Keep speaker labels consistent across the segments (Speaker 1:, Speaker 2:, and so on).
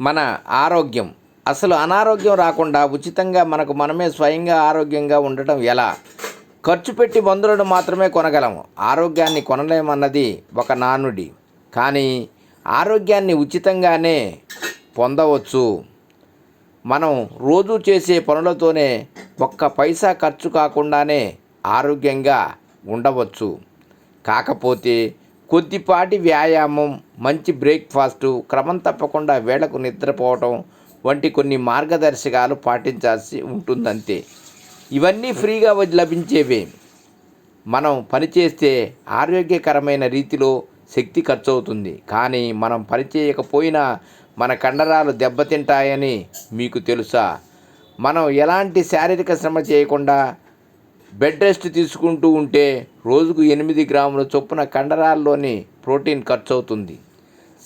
Speaker 1: మన ఆరోగ్యం. అసలు అనారోగ్యం రాకుండా ఉచితంగా మనకు మనమే స్వయంగా ఆరోగ్యంగా ఉండటం ఎలా? ఖర్చు పెట్టి మందులను మాత్రమే కొనగలము. ఆరోగ్యాన్ని కొనలేమన్నది ఒక నానుడి. కానీ ఆరోగ్యాన్ని ఉచితంగానే పొందవచ్చు. మనం రోజు చేసే పనులతోనే ఒక్క పైసా ఖర్చు కాకుండానే ఆరోగ్యంగా ఉండవచ్చు. కాకపోతే కొద్దిపాటి వ్యాయామం మంచి బ్రేక్ఫాస్టు క్రమం తప్పకుండా వేళకు నిద్రపోవటం వంటి కొన్ని మార్గదర్శకాలు పాటించాల్సి ఉంటుందంతే. ఇవన్నీ ఫ్రీగా లభించేవే. మనం పనిచేస్తే ఆరోగ్యకరమైన రీతిలో శక్తి ఖర్చు అవుతుంది కానీ మనం పనిచేయకపోయినా మన కండరాలు దెబ్బతింటాయని మీకు తెలుసా? మనం ఎలాంటి శారీరక శ్రమ చేయకుండా బెడ్ రెస్ట్ తీసుకుంటూ ఉంటే రోజుకు ఎనిమిది గ్రాముల చొప్పున కండరాల్లోని ప్రోటీన్ ఖర్చు అవుతుంది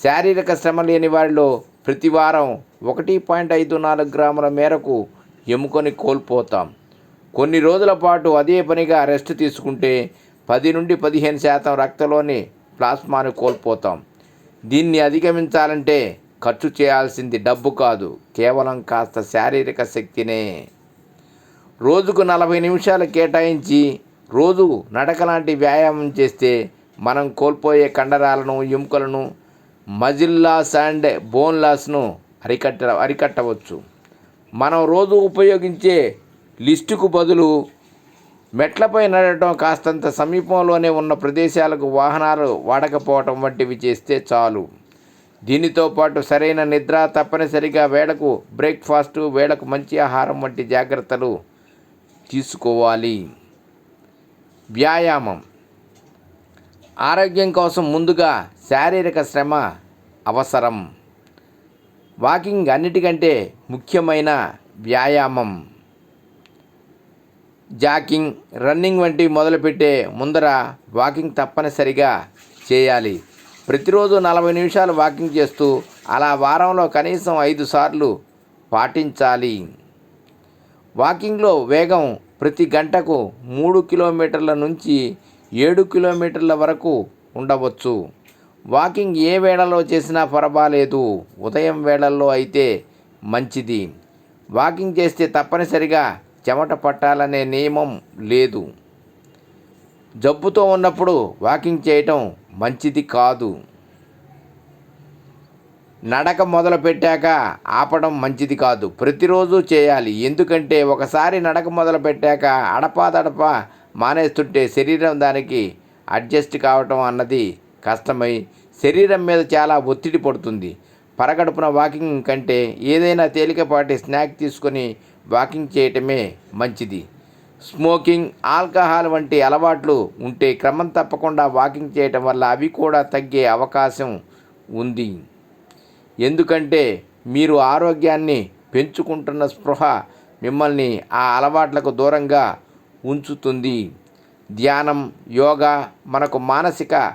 Speaker 1: శారీరక శ్రమ లేని వారిలో ప్రతి వారం ఒకటి పాయింట్ ఐదు నాలుగు గ్రాముల మేరకు ఎముకొని కోల్పోతాం. కొన్ని రోజుల పాటు అదే పనిగా రెస్ట్ తీసుకుంటే పది నుండి పదిహేను శాతం రక్తంలోని ప్లాస్మాను కోల్పోతాం. దీన్ని అధిగమించాలంటే ఖర్చు చేయాల్సింది డబ్బు కాదు కేవలం కాస్త శారీరక శక్తినే. రోజుకు నలభై నిమిషాలు కేటాయించి రోజు నడక లాంటి వ్యాయామం చేస్తే మనం కోల్పోయే కండరాలను ఎముకలను మజిల్ లాస్ అండ్ బోన్ లాస్ను అరికట్ట అరికట్టవచ్చు. మనం రోజు ఉపయోగించే లిస్టుకు బదులు మెట్లపై నడటం కాస్తంత సమీపంలోనే ఉన్న ప్రదేశాలకు వాహనాలు వాడకపోవటం వంటివి చేస్తే చాలు. దీనితో పాటు సరైన నిద్ర తప్పనిసరిగా వేళకు బ్రేక్ఫాస్టు వేళకు మంచి ఆహారం వంటి జాగ్రత్తలు తీసుకోవాలి. వ్యాయామం. ఆరోగ్యం కోసం ముందుగా శారీరక శ్రమ అవసరం. వాకింగ్ అన్నిటికంటే ముఖ్యమైన వ్యాయామం. జాకింగ్ రన్నింగ్ వంటి మొదలుపెట్టే ముందర వాకింగ్ తప్పనిసరిగా చేయాలి. ప్రతిరోజు నలభై నిమిషాలు వాకింగ్ చేస్తూ అలా వారంలో కనీసం ఐదు సార్లు పాటించాలి. వాకింగ్లో వేగం ప్రతి గంటకు మూడు కిలోమీటర్ల నుంచి ఏడు కిలోమీటర్ల వరకు ఉండవచ్చు. వాకింగ్ ఏ వేళలో చేసినా పర్వాలేదు. ఉదయం వేళల్లో అయితే మంచిది. వాకింగ్ చేస్తే తప్పనిసరిగా చెమట పట్టాలనే నియమం లేదు. జబ్బుతో ఉన్నప్పుడు వాకింగ్ చేయటం మంచిది కాదు. నడక మొదలు పెట్టాక ఆపడం మంచిది కాదు. ప్రతిరోజు చేయాలి. ఎందుకంటే ఒకసారి నడక మొదలు పెట్టాక అడపాదడప మానేస్తుంటే శరీరం దానికి అడ్జస్ట్ కావటం అన్నది కష్టమై శరీరం మీద చాలా ఒత్తిడి పడుతుంది. పరగడుపున వాకింగ్ కంటే ఏదైనా తేలికపాటి స్నాక్ తీసుకొని వాకింగ్ చేయటమే మంచిది. స్మోకింగ్ ఆల్కహాల్ వంటి అలవాట్లు ఉంటే క్రమం తప్పకుండా వాకింగ్ చేయటం వల్ల అవి కూడా తగ్గే అవకాశం ఉంది. ఎందుకంటే మీరు ఆరోగ్యాన్ని పెంచుకుంటున్న స్పృహ మిమ్మల్ని ఆ అలవాట్లకు దూరంగా ఉంచుతుంది. ధ్యానం యోగా మనకు మానసిక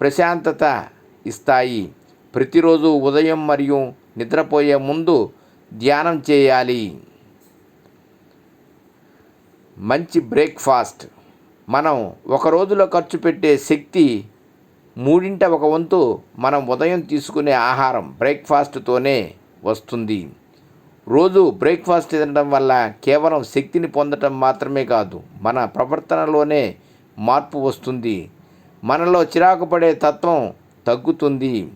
Speaker 1: ప్రశాంతత ఇస్తాయి. ప్రతిరోజు ఉదయం మరియు నిద్రపోయే ముందు ధ్యానం చేయాలి. మంచి బ్రేక్ఫాస్ట్. మనం ఒక రోజులో ఖర్చు పెట్టే శక్తి మూడింట ఒక వంతు మనం ఉదయం తీసుకునే ఆహారం బ్రేక్ఫాస్ట్తోనే వస్తుంది. రోజు బ్రేక్ఫాస్ట్ తినడం వల్ల కేవలం శక్తిని పొందటం మాత్రమే కాదు మన ప్రవర్తనలోనే మార్పు వస్తుంది. మనలో చిరాకు పడే తత్వం తగ్గుతుంది.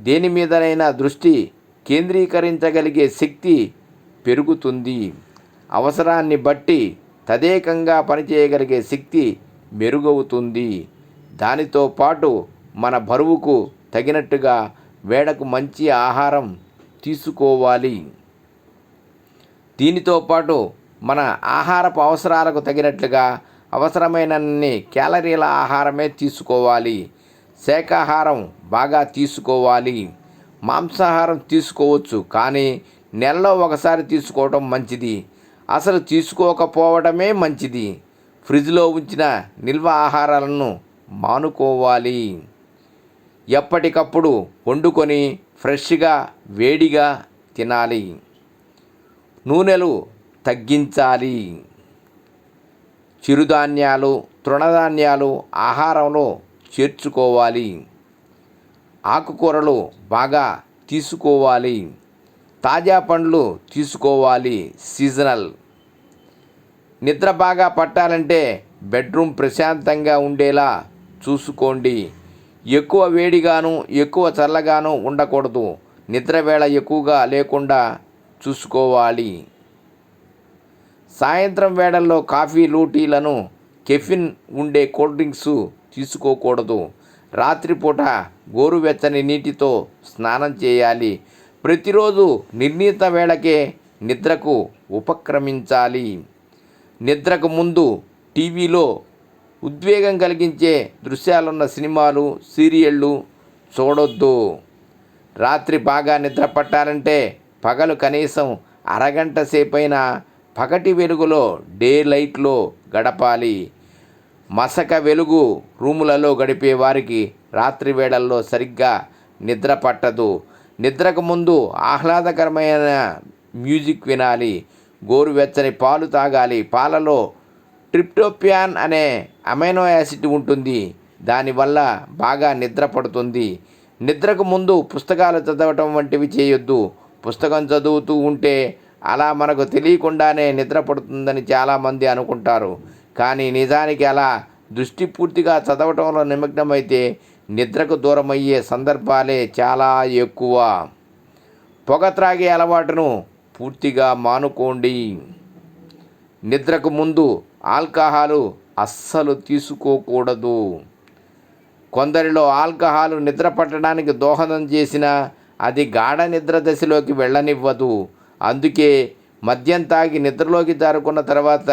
Speaker 1: దేని మీదనైనా దృష్టి కేంద్రీకరించగలిగే శక్తి పెరుగుతుంది. అవసరాన్ని బట్టి తదేకంగా పనిచేయగలిగే శక్తి మెరుగవుతుంది. దానితో పాటు మన బరువుకు తగినట్టుగా వేడకు మంచి ఆహారం తీసుకోవాలి. దీనితో పాటు మన ఆహారపు అవసరాలకు తగినట్లుగా అవసరమైనన్ని క్యాలరీల ఆహారమే తీసుకోవాలి. శాకాహారం బాగా తీసుకోవాలి. మాంసాహారం తీసుకోవచ్చు కానీ నెలలో ఒకసారి తీసుకోవడం మంచిది. అసలు తీసుకోకపోవడమే మంచిది. ఫ్రిడ్జ్లో ఉంచిన నిల్వ ఆహారాలను మానుకోవాలి. ఎప్పటికప్పుడు వండుకొని ఫ్రెష్గా వేడిగా తినాలి. నూనెలు తగ్గించాలి. చిరుధాన్యాలు తృణధాన్యాలు ఆహారంలో చేర్చుకోవాలి. ఆకుకూరలు బాగా తీసుకోవాలి. తాజా పండ్లు తీసుకోవాలి సీజనల్. నిద్ర బాగా పట్టాలంటే బెడ్రూమ్ ప్రశాంతంగా ఉండేలా చూసుకోండి. ఎక్కువ వేడిగాను ఎక్కువ చల్లగాను ఉండకూడదు. నిద్ర వేళ ఎక్కువగా లేకుండా చూసుకోవాలి. సాయంత్రం వేళల్లో కాఫీలు టీలను కెఫిన్ ఉండే కూల్ డ్రింక్స్ తీసుకోకూడదు. రాత్రిపూట గోరువెచ్చని నీటితో స్నానం చేయాలి. ప్రతిరోజు నిర్ణీత వేళకే నిద్రకు ఉపక్రమించాలి. నిద్రకు ముందు టీవీలో ఉద్వేగం కలిగించే దృశ్యాలున్న సినిమాలు సీరియళ్ళు చూడొద్దు. రాత్రి బాగా నిద్ర పట్టాలంటే పగలు కనీసం అరగంట సేపైనా పగటి వెలుగులో డే లైట్లో గడపాలి. మసక వెలుగు రూములలో గడిపే వారికి రాత్రి వేళల్లో సరిగ్గా నిద్ర పట్టదు. నిద్రకు ముందు ఆహ్లాదకరమైన మ్యూజిక్ వినాలి. గోరువెచ్చని పాలు తాగాలి. పాలలో ట్రిప్టోప్యాన్ అనే అమైనో యాసిడ్ ఉంటుంది. దానివల్ల బాగా నిద్ర పడుతుంది. నిద్రకు ముందు పుస్తకాలు చదవటం వంటివి చేయొద్దు. పుస్తకం చదువుతూ ఉంటే అలా మనకు తెలియకుండానే నిద్ర పడుతుందని చాలామంది అనుకుంటారు. కానీ నిజానికి అలా దృష్టి పూర్తిగా చదవటంలో నిమగ్నమైతే నిద్రకు దూరమయ్యే సందర్భాలే చాలా ఎక్కువ. పొగ త్రాగే అలవాటును పూర్తిగా మానుకోండి. నిద్రకు ముందు ఆల్కహాలు అస్సలు తీసుకోకూడదు. కొందరిలో ఆల్కహాల్ నిద్ర పట్టడానికి దోహదం చేసినా అది గాఢ నిద్ర దశలోకి వెళ్ళనివ్వదు. అందుకే మద్యం తాగి నిద్రలోకి జారుకున్న తర్వాత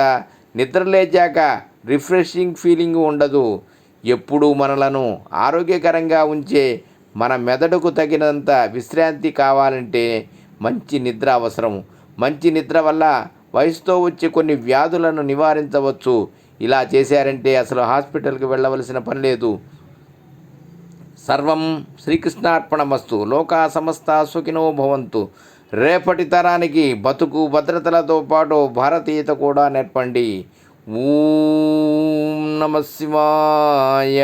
Speaker 1: నిద్ర లేచాక రిఫ్రెషింగ్ ఫీలింగ్ ఉండదు. ఎప్పుడూ మనలను ఆరోగ్యకరంగా ఉంచే మన మెదడుకు తగినంత విశ్రాంతి కావాలంటే మంచి నిద్ర అవసరం. మంచి నిద్ర వల్ల వయసుతో వచ్చే కొన్ని వ్యాధులను నివారించవచ్చు. ఇలా చేశారంటే అసలు హాస్పిటల్కి వెళ్ళవలసిన పని లేదు. సర్వం శ్రీకృష్ణార్పణమస్తు. లోకా సమస్త సుఖినో భవంతు. రేపటి తరానికి బతుకు భద్రతలతో పాటు భారతీయత కూడా నేర్పండి. ఓం నమ శివాయ.